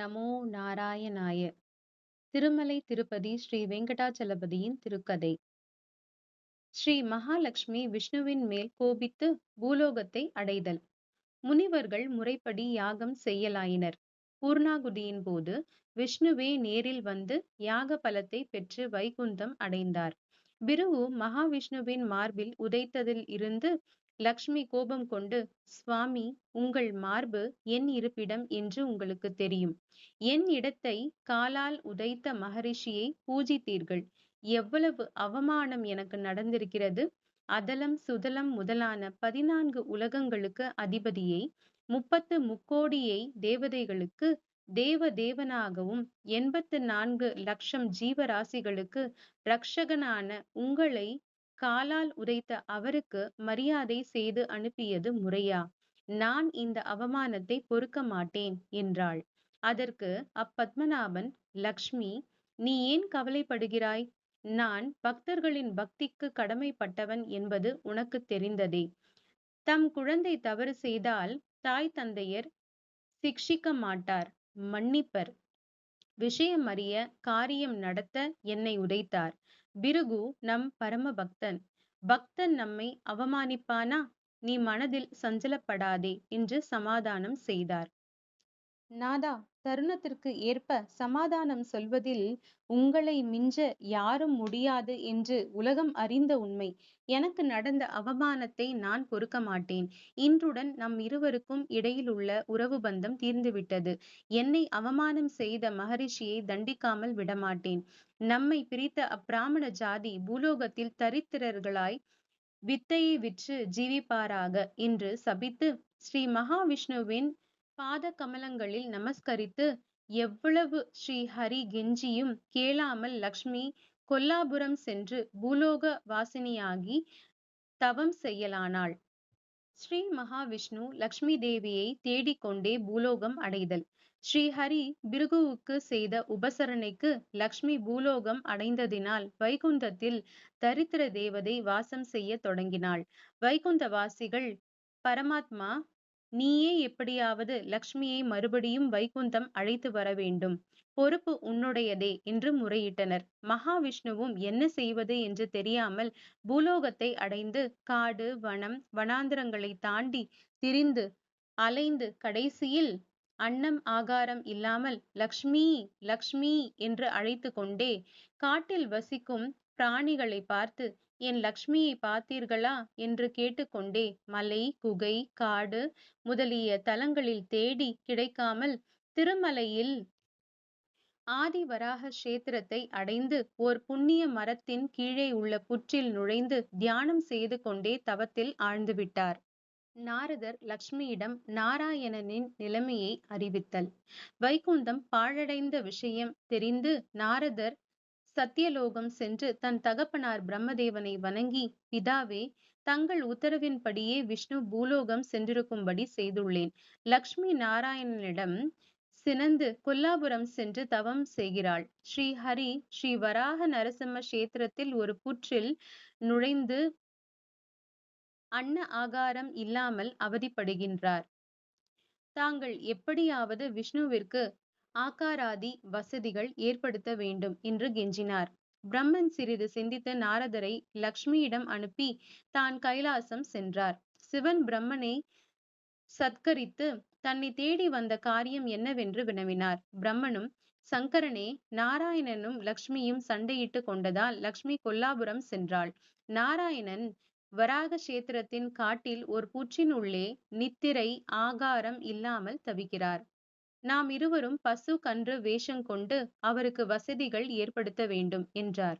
நமோ நாராயணாய. திருமலை திருப்பதி ஸ்ரீ வெங்கடாச்சலபதியின் திருக்கதை. ஸ்ரீ மகாலட்சுமி விஷ்ணுவின் மேல் கோபித்து பூலோகத்தை அடைதல். முனிவர்கள் முறைப்படி யாகம் செய்யலாயினர். பூர்ணாகுதியின் போது விஷ்ணுவே நேரில் வந்து யாக பலத்தை பெற்று வைகுந்தம் அடைந்தார். பிருவு மகாவிஷ்ணுவின் மார்பில் உதைத்ததில் இருந்து லக்ஷ்மி கோபம் கொண்டு சுவாமி உங்கள் மார்பு என் இருப்பிடம் என்று உங்களுக்கு தெரியும். என் இடத்தை காலால் உதைத்த மகரிஷியை பூஜித்தீர்கள். எவ்வளவு அவமானம் எனக்கு நடந்திருக்கிறது. அதலம் சுதலம் முதலான பதினான்கு உலகங்களுக்கு அதிபதியை முப்பத்து முக்கோடியை தேவதைகளுக்கு தேவ தேவனாகவும் எண்பத்து நான்கு லட்சம் ஜீவராசிகளுக்கு ரக்ஷகனான உங்களை காலால் உதைத்த அவருக்கு மரியாதை செய்து அனுப்பியது முறையா? நான் இந்த அவமானத்தை பொறுக்க மாட்டேன் என்றாள். அதற்கு அப்பத்மநாபன் லக்ஷ்மி நீ ஏன் கவலைப்படுகிறாய்? நான் பக்தர்களின் பக்திக்கு கடமைப்பட்டவன் என்பது உனக்கு தெரிந்ததே. தம் குழந்தை தவறு செய்தால் தாய் தந்தையர் சிக்ஷிக்க மாட்டார் மன்னிப்பர். விஷயம் அறிய காரியம் நடத்த என்னை உதைத்தார். பிருகு நம் பரம பக்தன். பக்தன் நம்மை அவமானிப்பானா? நீ மனதில் சஞ்சலப்படாதே என்று சமாதானம் செய்தார். நாதா தருணத்திற்கு ஏற்ப சமாதானம் சொல்வதில் உங்களை மிஞ்ச யாரும் முடியாது என்று உலகம் அறிந்த உண்மை. எனக்கு நடந்த அவமானத்தை நான் பொறுக்க மாட்டேன். இன்றுடன் நம் இருவருக்கும் இடையில் உள்ள உறவு பந்தம் தீர்ந்துவிட்டது. என்னை அவமானம் செய்த மகரிஷியை தண்டிக்காமல் விடமாட்டேன். நம்மை பிரித்த அப்பிராமண ஜாதி பூலோகத்தில் தரித்திரர்களாய் வித்தையை விற்று ஜீவிப்பாராக என்று சபித்து ஸ்ரீ மகாவிஷ்ணுவின் பாத கமலங்களில் நமஸ்கரித்து எவ்வளவு ஸ்ரீஹரி கெஞ்சியும் கேளாமல் லக்ஷ்மி கொல்லாபுரம் சென்று பூலோக வாசினியாகி தவம் செய்யலானாள். ஸ்ரீ மகாவிஷ்ணு லக்ஷ்மி தேவியை தேடிக்கொண்டே பூலோகம் அடைதல். ஸ்ரீஹரி பிருகுவுக்கு செய்த உபசரணைக்கு லக்ஷ்மி பூலோகம் அடைந்ததினால் வைகுந்தத்தில் தரித்திர தேவதை வாசம் செய்ய தொடங்கினாள். வைகுந்தவாசிகள் பரமாத்மா நீயே எப்படியாவது லக்ஷ்மியை மறுபடியும் வைகுந்தம் அழைத்து வர வேண்டும். பொறுப்பு உன்னுடையதே என்று முறையிட்டனர். மகாவிஷ்ணுவும் என்ன செய்வது என்று தெரியாமல் பூலோகத்தை அடைந்து காடு வனம் வனாந்திரங்களை தாண்டி திரிந்து அலைந்து கடைசியில் அன்னம் ஆகாரம் இல்லாமல் லக்ஷ்மி லக்ஷ்மி என்று அழைத்து கொண்டே காட்டில் வசிக்கும் பிராணிகளை பார்த்து என் லக்ஷ்மியை பார்த்தீர்களா? என்று கேட்டுக்கொண்டே மலை குகை காடு முதலிய தலங்களில் தேடி கிடைக்காமல் திருமலையில் ஆதிவராக கஷேத்திரத்தை அடைந்து ஓர் புண்ணிய மரத்தின் கீழே உள்ள புற்றில் நுழைந்து தியானம் செய்து கொண்டே தவத்தில் ஆழ்ந்துவிட்டார் நாரதர் லக்ஷ்மியிடம் நாராயணனின் நிலைமையை அறிவித்தல். வைகுந்தம் பாழடைந்த விஷயம் தெரிந்து நாரதர் சத்தியலோகம் சென்று தன் தகப்பனார் பிரம்மதேவனை வணங்கி பிதாவே தங்கள் உத்தரவின்படியே விஷ்ணு பூலோகம் சென்றிருக்கும்படி செய்துள்ளேன். லக்ஷ்மி நாராயணனிடம் சினந்து கொல்லாபுரம் சென்று தவம் செய்கிறாள். ஸ்ரீ ஹரி ஸ்ரீ வராக நரசிம்ம கஷேத்திரத்தில் ஒரு புற்றில் நுழைந்து அன்ன ஆகாரம் இல்லாமல் அவதிப்படுகின்றார். தாங்கள் எப்படியாவது விஷ்ணுவிற்கு ஆகாராதி வசதிகள் ஏற்படுத்த வேண்டும் என்று கெஞ்சினார். பிரம்மன் சிறிது சிந்தித்த நாரதரை லக்ஷ்மியிடம் அனுப்பி தான் கைலாசம் சென்றார். சிவன் பிரம்மனை சத்கரித்து தன்னை தேடி வந்த காரியம் என்னவென்று வினவினார். பிரம்மனும் சங்கரனே நாராயணனும் லக்ஷ்மியும் சண்டையிட்டு கொண்டதால் லக்ஷ்மி கொல்லாபுரம் சென்றாள். நாராயணன் வராக கஷேத்திரத்தின் காட்டில் ஒரு புற்றின் உள்ளே நித்திரை ஆகாரம் இல்லாமல் தவிக்கிறார். நாம் இருவரும் பசு கன்று வேஷம் கொண்டு அவருக்கு வசதிகள் ஏற்படுத்த வேண்டும் என்றார்.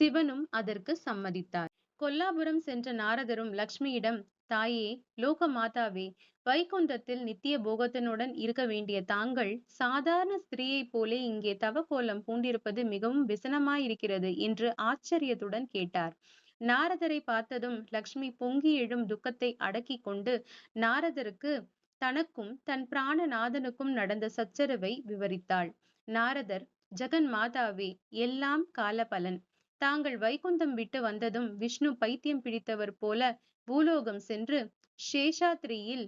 சிவனும் அதற்கு சம்மதித்தார். கொல்லாபுரம் சென்ற நாரதரும் லக்ஷ்மியிடம் தாயே லோக மாதாவே வைகுண்டத்தில் நித்திய போகத்தனுடன் இருக்க வேண்டிய தாங்கள் சாதாரண ஸ்திரீயைப் போலே இங்கே தவக்கோலம் பூண்டிருப்பது மிகவும் விசனமாயிருக்கிறது என்று ஆச்சரியத்துடன் கேட்டார். நாரதரை பார்த்ததும் லக்ஷ்மி பொங்கி எழும் துக்கத்தை அடக்கி கொண்டு நாரதருக்கு தனக்கும் தன் பிராணநாதனுக்கும் நடந்த சச்சரவை விவரித்தாள். நாரதர் ஜெகன் மாதாவே எல்லாம் காலபலன். தாங்கள் வைகுந்தம் விட்டு வந்ததும் விஷ்ணு பைத்தியம் பிடித்தவர் போல பூலோகம் சென்று சேஷாத்ரியில்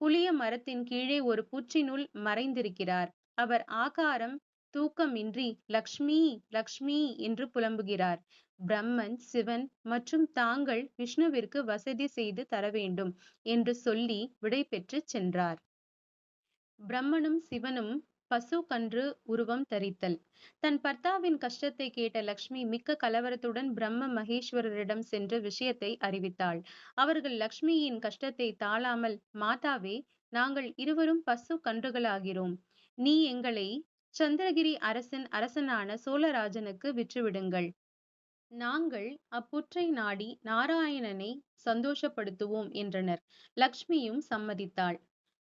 புளிய மரத்தின் கீழே ஒரு புற்றினுள் மறைந்திருக்கிறார். அவர் ஆகாரம் தூக்கமின்றி லக்ஷ்மி லக்ஷ்மி என்று புலம்புகிறார். பிரம்மன் சிவன் மற்றும் தாங்கள் விஷ்ணுவிற்கு வசதி செய்து தர வேண்டும் என்று சொல்லி விடை பெற்று சென்றார். பிரம்மனும் சிவனும் பசு கன்று உருவம் தரித்தல். தன் பர்த்தாவின் கஷ்டத்தை கேட்ட லக்ஷ்மி மிக்க கலவரத்துடன் பிரம்ம மகேஸ்வரரிடம் சென்று விஷயத்தை அறிவித்தாள். அவர்கள் லக்ஷ்மியின் கஷ்டத்தை தாழாமல் மாதாவே நாங்கள் இருவரும் பசு கன்றுகளாகிறோம். நீ எங்களை சந்திரகிரி அரசன் அரசனான சோழராஜனுக்கு விற்றுவிடுங்கள். நாங்கள் அப்புற்றை நாடி நாராயணனை சந்தோஷப்படுத்துவோம் என்றனர். லக்ஷ்மியும் சம்மதித்தாள்.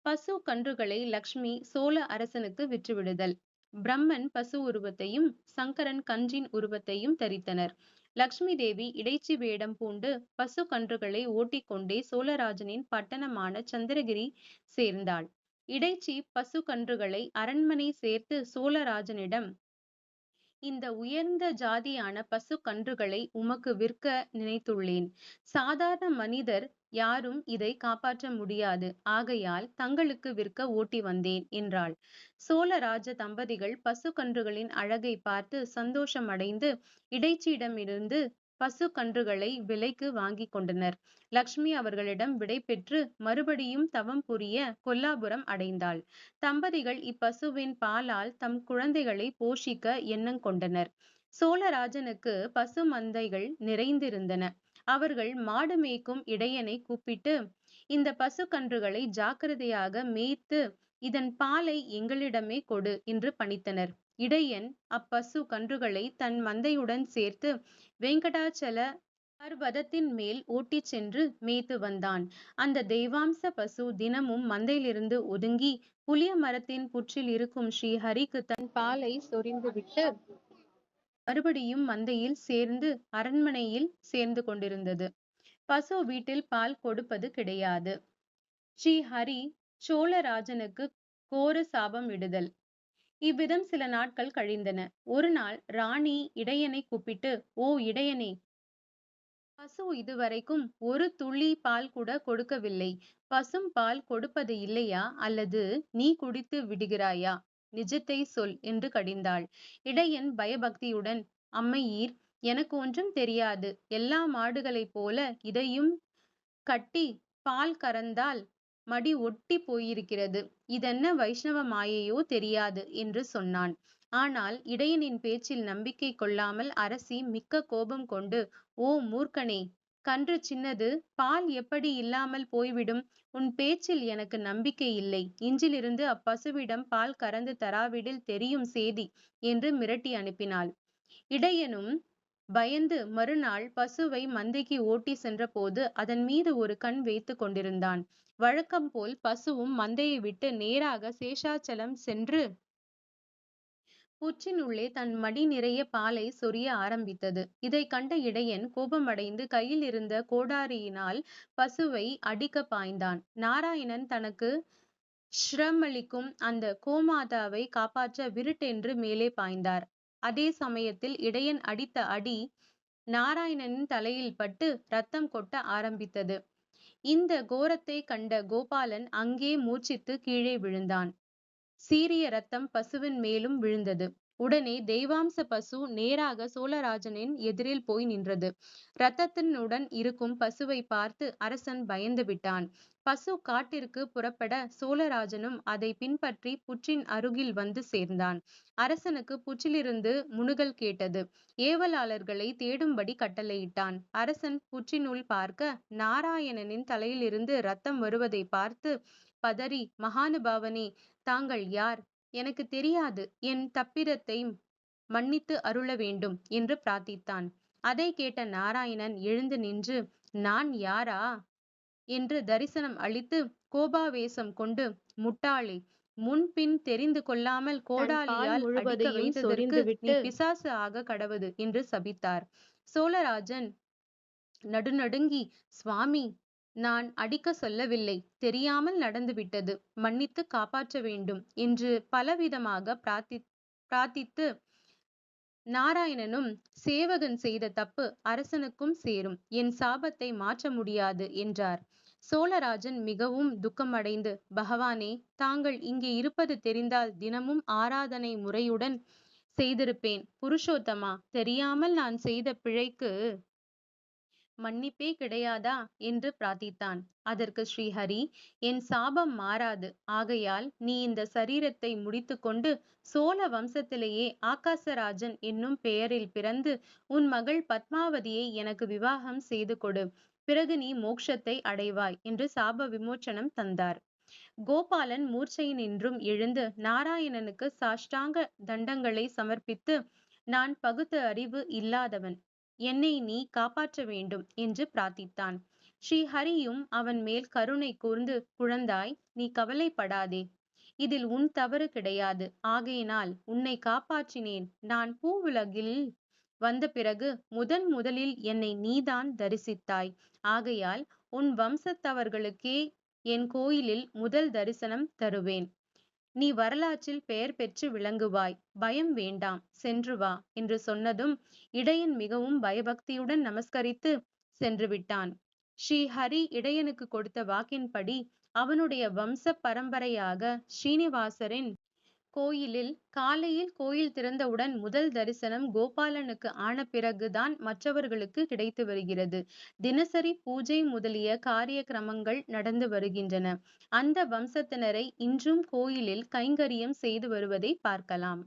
பசு கன்றுகளை லக்ஷ்மி சோழ அரசனுக்கு விற்றுவிடுதல். பிரம்மன் பசு உருவத்தையும் சங்கரன் கன்றின் உருவத்தையும் தரித்தனர். லக்ஷ்மி தேவி இடைச்சி வேடம் பூண்டு பசு கன்றுகளை ஓட்டிக்கொண்டே சோழராஜனின் பட்டணமான சந்திரகிரி சேர்ந்தாள். இடைச்சி பசு கன்றுகளை அரண்மனை சேர்த்து சோழராஜனிடம் இந்த உயர்ந்த ஜாதியான பசு கன்றுகளை உமக்கு விற்க நினைத்துள்ளேன். சாதாரண மனிதர் யாரும் இதை காப்பாற்ற முடியாது. ஆகையால் தங்களுக்கு விற்க ஓட்டி வந்தேன் என்றாள். சோழராஜ தம்பதிகள் பசு கன்றுகளின் அழகை பார்த்து சந்தோஷமடைந்து இடைச்சியிடமிருந்து பசு கன்றுகளை விலைக்கு வாங்கி கொண்டனர். லக்ஷ்மி அவர்களிடம் விடை பெற்று மறுபடியும் தவம் புரிய கொல்லாபுரம் அடைந்தாள். தம்பதிகள் இப்பசுவின் பாலால் தம் குழந்தைகளை போஷிக்க எண்ணம் கொண்டனர். சோழராஜனுக்கு பசு மந்தைகள் நிறைந்திருந்தன. அவர்கள் மாடு மேய்க்கும் இடையனை கூப்பிட்டு இந்த பசு கன்றுகளை ஜாக்கிரதையாக மேய்த்து இதன் பாலை எங்களிடமே கொடு என்று பணித்தனர். இடையன் அப்பசு கன்றுகளை தன் மந்தையுடன் சேர்த்து வெங்கடாச்சல பர்வதத்தின் மேல் ஓட்டிச் சென்று மேய்த்து வந்தான். அந்த தெய்வாம்ச பசு தினமும் மந்தையிலிருந்து ஒதுங்கி புளிய மரத்தின் புற்றில் இருக்கும் ஸ்ரீஹரிக்கு தன் பாலை சொரிந்துவிட்டு மறுபடியும் மந்தையில் சேர்ந்து அரண்மனையில் சேர்ந்து கொண்டிருந்தது. பசு வீட்டில் பால் கொடுப்பது கிடையாது. ஸ்ரீ ஹரி சோழராஜனுக்கு கோர சாபம் விடுதல். இவ்விதம் சில நாட்கள் கழிந்தன. ஒரு நாள் ராணி இடையனை கூப்பிட்டு ஓ இடையனே! பசு இதுவரைக்கும் ஒரு துளி பால் கூட கொடுக்கவில்லை. பசும் பால் கொடுப்பது இல்லையா? அல்லது நீ குடித்து விடுகிறாயா? நிஜத்தை சொல் என்று கடிந்தாள். இடையன் பயபக்தியுடன் அம்மையீர் எனக்கு ஒன்றும் தெரியாது. எல்லா மாடுகளைப் போல இதையும் கட்டி பால் கறந்தால் மடி ஒட்டி போயிருக்கிறது. இதென்ன வைஷ்ணவ மாயையோ தெரியாது என்று சொன்னான். ஆனால் இடையனின் பேச்சில் நம்பிக்கை கொள்ளாமல் அரசி மிக்க கோபம் கொண்டு ஓ மூர்க்கனே கன்று சின்னது பால் எப்படி இல்லாமல் போய்விடும்? உன் பேச்சில் எனக்கு நம்பிக்கை இல்லை. இன்றிலிருந்து அப்பசுவிடம் பால் கறந்து தராவிடில் தெரியும் சேதி என்று மிரட்டி அனுப்பினாள். இடையனும் பயந்து மறுநாள் பசுவை மந்தைக்கு ஓட்டி சென்றபோது அதன் மீது ஒரு கண் வைத்து கொண்டிருந்தான். வழக்கம் போல் பசுவும் மந்தையை விட்டு நேராக சேஷாச்சலம் சென்று புற்றினுள்ளே தன் மடி நிறைய பாலை சொரிய ஆரம்பித்தது. இதை கண்ட இடையன் கோபமடைந்து கையில் இருந்த கோடாரியினால் பசுவை அடிக்க பாய்ந்தான். நாராயணன் தனக்கு ஸ்ரமளிக்கும் அந்த கோமாதாவை காப்பாற்ற விருட்டென்று மேலே பாய்ந்தார். அதே சமயத்தில் இடையன் அடித்த அடி நாராயணனின் தலையில் பட்டு ரத்தம் கொட்ட ஆரம்பித்தது. இந்த கோரத்தை கண்ட கோபாலன் அங்கே மூர்ச்சித்து கீழே விழுந்தான். சீரிய ரத்தம் பசுவின் மேலும் விழுந்தது. உடனே தெய்வாம்ச பசு நேராக சோழராஜனின் எதிரில் போய் நின்றது. ரத்தத்தினுடன் இருக்கும் பசுவை பார்த்து அரசன் பயந்து விட்டான். பசு காட்டிற்கு புறப்பட சோழராஜனும் அதை பின்பற்றி புற்றின் அருகில் வந்து சேர்ந்தான். அரசனுக்கு புற்றிலிருந்து முணுகல் கேட்டது. ஏவலாளர்களை தேடும்படி கட்டளையிட்டான். அரசன் புற்றினுள் பார்க்க நாராயணனின் தலையிலிருந்து ரத்தம் வருவதை பார்த்து பதறி மகானுபாவனே தாங்கள் யார்? எனக்கு தெரியாது என் தப்பிரத்தை மன்னித்து அருள வேண்டும் என்று பிரார்த்தித்தான். அதை கேட்ட நாராயணன் எழுந்து நின்று நான் யாரா என்று தரிசனம் அளித்து கோபாவேசம் கொண்டு முட்டாளே முன்பின் தெரிந்து கொள்ளாமல் கோடாலியால் வைத்ததற்கு பிசாசு ஆக கடவது என்று சபித்தார். சோழராஜன் நடுநடுங்கி சுவாமி நான் அடிக்க சொல்லவில்லை. தெரியாமல் நடந்துவிட்டது மன்னித்து காப்பாற்ற வேண்டும் என்று பலவிதமாக பிரார்த்தி பிரார்த்தித்து நாராயணனும் சேவகன் செய்த தப்பு அரசனுக்கும் சேரும். என் சாபத்தை மாற்ற முடியாது என்றார். சோழராஜன் மிகவும் துக்கமடைந்து பகவானே தாங்கள் இங்கே இருப்பது தெரிந்தால் தினமும் ஆராதனை முறையுடன் செய்திருப்பேன். புருஷோத்தமா தெரியாமல் நான் செய்த பிழைக்கு மன்னிப்பே கிடையாதா? என்று பிரார்த்தித்தான். அதற்கு ஸ்ரீஹரி என் சாபம் மாறாது. ஆகையால் நீ இந்த சரீரத்தை முடித்துக்கொண்டு சோழ வம்சத்திலேயே ஆகாசராஜன் என்னும் பெயரில் பிறந்து உன் மகள் பத்மாவதியை எனக்கு விவாகம் செய்து கொடு. பிறகு நீ மோட்சத்தை அடைவாய் என்று சாப விமோச்சனம் தந்தார். கோபாலன் மூர்ச்சையினின்றும் எழுந்து நாராயணனுக்கு சாஷ்டாங்க தண்டங்களை சமர்ப்பித்து நான் பகுத்து அறிவு இல்லாதவன். என்னை நீ காப்பாற்ற வேண்டும் என்று பிரார்த்தித்தான். ஸ்ரீஹரியும் அவன் மேல் கருணை கூர்ந்து குழந்தாய் நீ கவலைப்படாதே. இதில் உன் தவறு கிடையாது. ஆகையினால் உன்னை காப்பாற்றினேன். நான் பூவுலகில் வந்த பிறகு முதன் முதலில் என்னை நீதான் தரிசித்தாய். ஆகையால் உன் வம்சத்தவர்களுக்கே என் கோயிலில் முதல் தரிசனம் தருவேன். நீ வரலாற்றில் பெயர் பெற்று விளங்குவாய். பயம் வேண்டாம் சென்று வா என்று சொன்னதும் இடையன் மிகவும் பயபக்தியுடன் நமஸ்கரித்து சென்று விட்டான். ஸ்ரீ ஹரி இடையனுக்கு கொடுத்த வாக்கின்படி அவனுடைய வம்ச பரம்பரையாக ஸ்ரீனிவாசரின் கோயிலில் காலையில் கோயில் திறந்தவுடன் முதல் தரிசனம் கோபாலனுக்கு ஆன பிறகுதான் மற்றவர்களுக்கு கிடைத்து வருகிறது. தினசரி பூஜை முதலிய காரிய கிரமங்கள் நடந்து வருகின்றன. அந்த வம்சத்தினரை இன்றும் கோயிலில் கைங்கரியம் செய்து வருவதை பார்க்கலாம்.